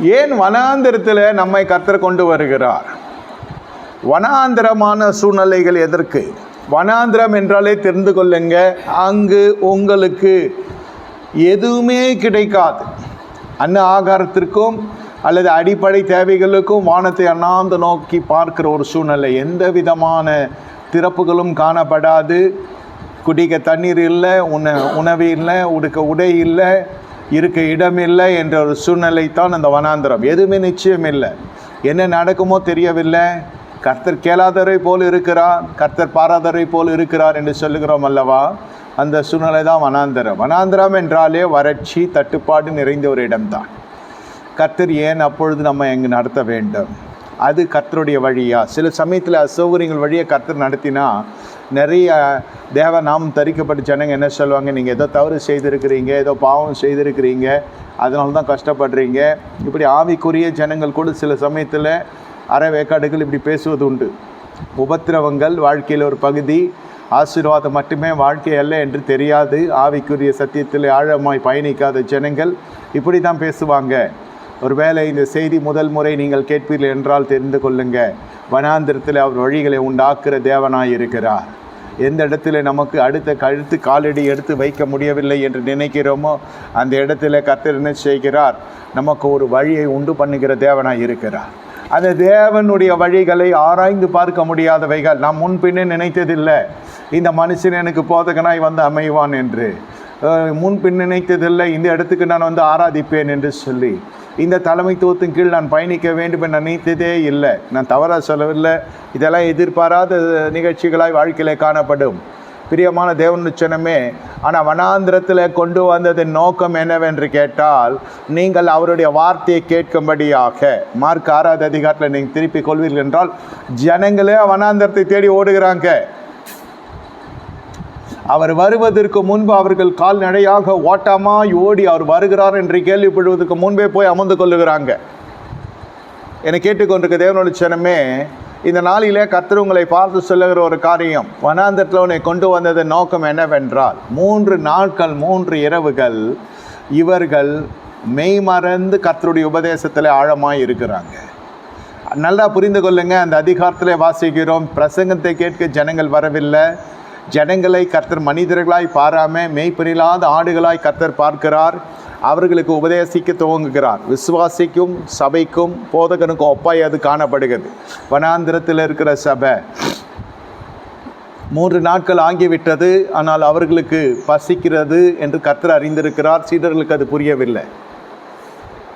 ஏன் வனாந்திரத்தில் நம்மை கர்த்தர் கொண்டு வருகிறார்? வனாந்திரமான சூழ்நிலைகள் எதற்கு? வனாந்திரம் என்றாலே தெரிந்து கொள்ளுங்க அங்கு உங்களுக்கு எதுவுமே கிடைக்காது. அன்ன ஆகாரத்திற்கும் அல்லது அடிப்படை தேவைகளுக்கும் வானத்தை அண்ணாந்து நோக்கி பார்க்கிற ஒரு சூழ்நிலை. எந்த விதமான திறப்புகளும் காணப்படாது. குடிக்க தண்ணீர் இல்லை உண உணவு இல்லை உடுக்க உடை இல்லை. இருக்க இடம் இல்லை என்ற ஒரு சூழ்நிலை தான் அந்த வனாந்திரம். எதுவுமே நிச்சயம் இல்லை என்ன நடக்குமோ தெரியவில்லை. கர்த்தர் கேளாதரை போல் இருக்கிறார். கர்த்தர் பாராதரை போல் இருக்கிறார் என்று சொல்லுகிறோம் அல்லவா? அந்த சூழ்நிலை தான் வனாந்திரம். வனாந்திரம் என்றாலே வறட்சி தட்டுப்பாடு நிறைந்த ஒரு இடம்தான். கர்த்தர் ஏன் அப்பொழுது நம்ம எங்கு நடத்த வேண்டும்? அது கர்த்தருடைய வழியா? சில சமயத்தில் அசௌகரியங்கள் வழியை கர்த்தர் நடத்தினா நிறைய தேவ நாம் தரிக்கப்பட்ட ஜனங்க என்ன சொல்லுவாங்க? நீங்கள் ஏதோ தவறு செய்திருக்கிறீங்க ஏதோ பாவம் செய்திருக்கிறீங்க அதனால தான் கஷ்டப்படுறீங்க. இப்படி ஆவிக்குரிய ஜனங்கள் கூட சில சமயத்தில் அரை வேக்காடுகள் இப்படி பேசுவது உண்டு. உபத்திரவங்கள் வாழ்க்கையில் ஒரு பகுதி. ஆசீர்வாதம் மட்டுமே வாழ்க்கை அல்ல என்று தெரியாது. ஆவிக்குரிய சத்தியத்தில் ஆழமாய் பயணிக்காத ஜனங்கள் இப்படி தான் பேசுவாங்க. ஒருவேளை இந்த செய்தி முதல் முறை நீங்கள் கேட்பீர்கள் என்றால் தெரிந்து கொள்ளுங்க. வனாந்திரத்தில் அவர் வழிகளை உண்டாக்குற தேவனாய் இருக்கிறார். எந்த இடத்துல நமக்கு அடுத்த கழுத்து காலடி எடுத்து வைக்க முடியவில்லை என்று நினைக்கிறோமோ அந்த இடத்துல கத்தர் என்ன செய்கிறார்? நமக்கு ஒரு வழியை உண்டு பண்ணுகிற தேவனாய் இருக்கிறார். அந்த தேவனுடைய வழிகளை ஆராய்ந்து பார்க்க முடியாதவைகள் நாம் முன்பின்னு நினைத்ததில்லை. இந்த மனுஷன் எனக்கு போதகனாய் வந்து அமைவான் என்று. முன்பின் நினைத்ததில்லை. இந்த இடத்துக்கு நான் வந்து ஆராதிப்பேன் என்று சொல்லி இந்த தலைமைத்துவத்தின் கீழ் நான் பயணிக்க வேண்டும் என்று நினைத்ததே இல்லை. நான் தவறாக சொல்லவில்லை. இதெல்லாம் எதிர்பாராத நிகழ்ச்சிகளாய் வாழ்க்கையிலே காணப்படும். பிரியமான தேவனுச்சனமே ஆனால் வனாந்திரத்தில் கொண்டு வந்ததன் நோக்கம் என்னவென்று கேட்டால் நீங்கள் அவருடைய வார்த்தையை கேட்கும்படியாக மார்க் ஆறாவது அதிகாரத்தில் நீங்கள் திருப்பி கொள்வீர்கள் என்றால் ஜனங்களே வனாந்திரத்தை தேடி ஓடுகிறாங்க. அவர் வருவதற்கு முன்பு அவர்கள் கால்நடையாக ஓட்டமாய் ஓடி அவர் வருகிறார் என்று கேள்விப்படுவதற்கு முன்பே போய் அமர்ந்து கொள்ளுகிறாங்க. என்னை கேட்டுக்கொண்டிருக்க தேவனோட சனமே இந்த நாளிலே கர்த்தர் உங்களை பார்த்து சொல்லுகிற ஒரு காரியம் வனாந்தத்தில் உன்னை கொண்டு வந்ததன் நோக்கம் என்னவென்றால் மூன்று நாட்கள் மூன்று இரவுகள் இவர்கள் மெய்மறந்து கர்த்தருடைய உபதேசத்தில் ஆழமாக இருக்கிறாங்க. நல்லா புரிந்து கொள்ளுங்க அந்த அதிகாரத்தில் வாசிக்கிறோம் பிரசங்கத்தை கேட்க ஜனங்கள் வரவில்லை. ஜனங்களை கர்த்தர் மனிதர்களாய் பாராம மெய்ப்பெரில்லாத ஆடுகளாய் கர்த்தர் பார்க்கிறார். அவர்களுக்கு உபதேசிக்க துவங்குகிறார். விசுவாசிக்கும் சபைக்கும் போதகனுக்கும் ஒப்பாய் அது காணப்படுகிறது. வனாந்திரத்தில் இருக்கிற சபை மூன்று நாட்கள் ஆகிவிட்டது. ஆனால் அவர்களுக்கு பசிக்கிறது என்று கர்த்தர் அறிந்திருக்கிறார். சீடர்களுக்கு அது புரியவில்லை.